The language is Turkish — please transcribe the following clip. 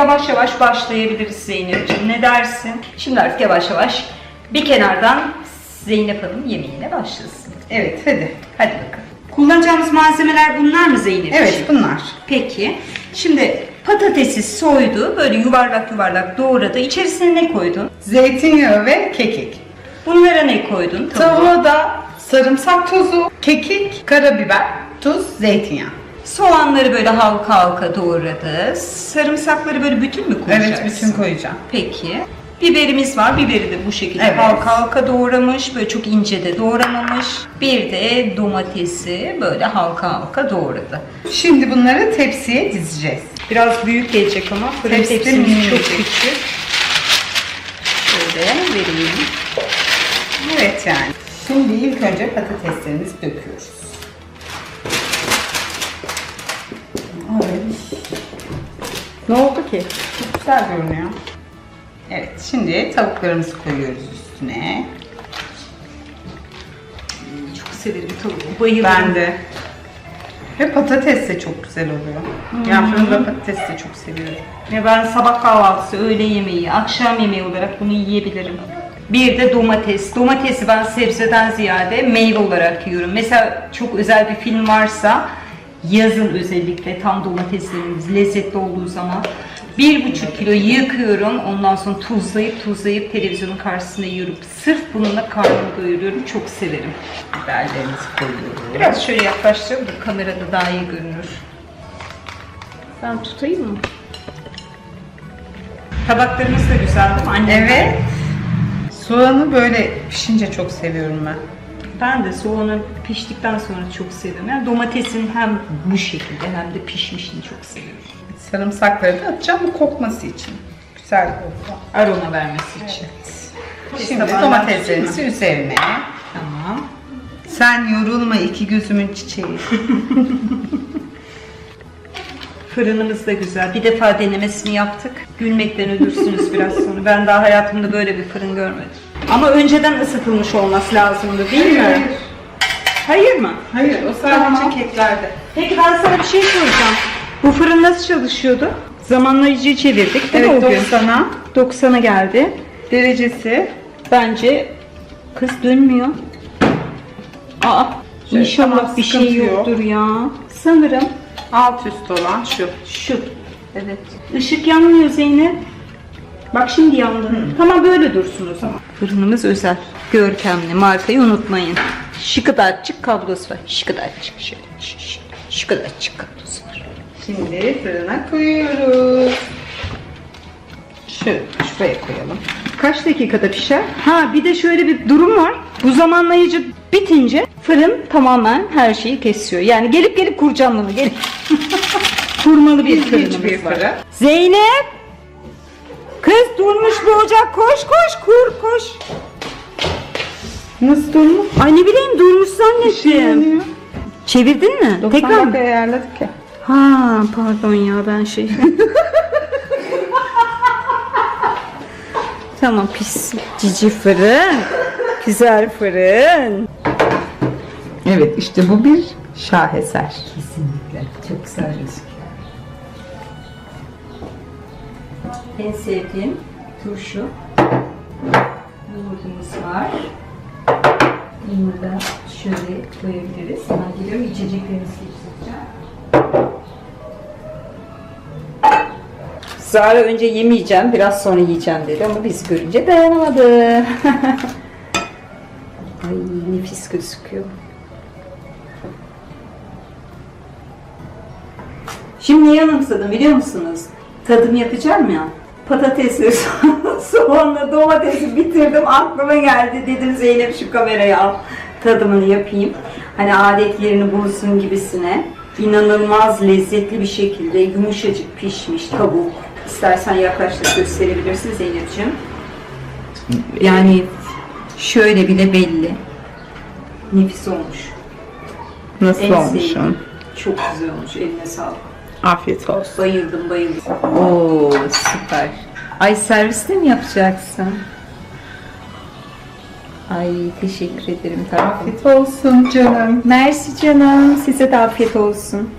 yavaş yavaş başlayabiliriz Zeynep'ciğim. Ne dersin? Şimdi artık yavaş yavaş bir kenardan Zeynep Hanım yemeğine başlasın. Evet hadi. Hadi bakalım. Kullanacağımız malzemeler bunlar mı Zeynep'ciğim? Evet bunlar. Peki. Şimdi patatesi soydu. Böyle yuvarlak yuvarlak doğradı. İçerisine ne koydun? Zeytinyağı ve kekik. Bunlara ne koydun? Tavuğa da sarımsak tozu, kekik, karabiber, tuz, zeytinyağı. Soğanları böyle halka halka doğradı. Sarımsakları böyle bütün mü koyacaksın? Evet bütün koyacağım. Peki. Biberimiz var. Biberi de bu şekilde Evet. halka halka doğramış. Böyle çok ince de doğramamış. Bir de domatesi böyle halka halka doğradı. Şimdi bunları tepsiye dizeceğiz. Biraz büyük gelecek ama fırın Tepsi tepsimiz çok küçük. Şöyle vereyim. Evet yani. Şimdi ilk önce patateslerimizi döküyoruz. Ki? çok güzel görünüyor. Evet şimdi tavuklarımızı koyuyoruz üstüne. Çok severim tavuğu. Bayılırım. Ben de. Ve patates de çok güzel oluyor. Yani fırında patates de çok seviyorum. Ve ben sabah kahvaltısı, öğle yemeği, akşam yemeği olarak bunu yiyebilirim. Bir de domates. Domatesi ben sebzeden ziyade meyve olarak yiyorum. Mesela çok özel bir film varsa yazın özellikle tam domateslerimiz lezzetli olduğu zaman bir buçuk kilo yıkıyorum. Ondan sonra tuzlayıp tuzlayıp televizyonun karşısında yiyorum. Sırf bununla karnımı doyuruyorum. Çok severim. Biberlerimizi koyuyoruz. Biraz şöyle yaklaştıralım da kamerada daha iyi görünür. Ben tutayım mı? Tabaklarımız da güzel değil mi? Annem Evet. Soğanı böyle pişince çok seviyorum ben. Ben de soğanı piştikten sonra çok seviyorum. Yani domatesin hem bu şekilde hem de pişmişini çok seviyorum. Sarımsakları da atacağım bu kokması için. Güzel oluyor. Aroma vermesi için. Şimdi Tabağından domateslerimizi üzerine. Tamam. Sen yorulma iki gözümün çiçeği. Fırınımız da güzel. Bir defa denemesini yaptık. Gülmekten ölürsünüz biraz sonra. Ben daha hayatımda böyle bir fırın görmedim. Ama önceden ısıtılmış olması lazımdı değil mi? Hayır mı? Hayır o sadece keklerde. Peki ben sana bir şey soracağım. Bu fırın nasıl çalışıyordu? Zamanlayıcıyı çevirdik değil mi o gün? 90'a 90'a geldi. derecesi Bence kız dönmüyor. Aa, Şey, inşallah tamam, bir şey sıkıntı yok. yoktur ya. Sanırım alt üst olan şu. şu. Evet. Işık yanmıyor Zeynep. Bak şimdi yandı. Tamam böyle dursun o zaman. Fırınımız özel. Görkemli. Markayı unutmayın. Şıkıdatçık kablosu var. Şıkıdatçık şöyle. ş- ş- Şıkıdatçık kablosu var. Şimdi fırına koyuyoruz. Şu, şuraya koyalım. Kaç dakikada pişer? Ha bir de şöyle bir durum var. Bu zamanlayıcı bitince fırın tamamen her şeyi kesiyor. Yani gelip gelip kuracağım bunu. Gelip. Kurmalı bir İlginç fırınımız bir var. fırın. Zeynep! Kız durmuş bu ocak. Koş koş kur koş. Nasıl durmuş? Ay ne bileyim durmuş zannettim. Çevirdin mi? 90 Tekrar mı? dakika ayarladık ya. Ha pardon ya ben şey. tamam pis cici fırın. Güzel fırın. Evet işte bu bir şaheser. Kesinlikle. Çok güzel gözüküyor. En sevdiğim turşu. Yoğurdumuz var. Bunu da şöyle koyabiliriz. Ben geliyorum içeceklerimizi seçeceğim. Zara önce yemeyeceğim, biraz sonra yiyeceğim dedi ama biz görünce dayanamadı. Ay nefis gözüküyor. Şimdi neyi anımsadım biliyor musunuz? Tadım yapacağım ya. Patatesi, soğanla domatesi bitirdim. Aklıma geldi. Dedim Zeynep şu kamerayı al. Tadımını yapayım. Hani adet yerini bulsun gibisine. İnanılmaz lezzetli bir şekilde yumuşacık pişmiş tavuk. İstersen yaklaştık gösterebilirsin Zeynep'ciğim. Yani şöyle bile belli. Nefis olmuş. Nasıl En olmuş sevdiğim. Çok güzel olmuş. Eline sağlık. Afiyet olsun. Bayıldım bayıldım. Oo süper. Ay serviste mi yapacaksın? Ay teşekkür ederim. Afiyet olsun canım. Mersi canım. Size de afiyet olsun.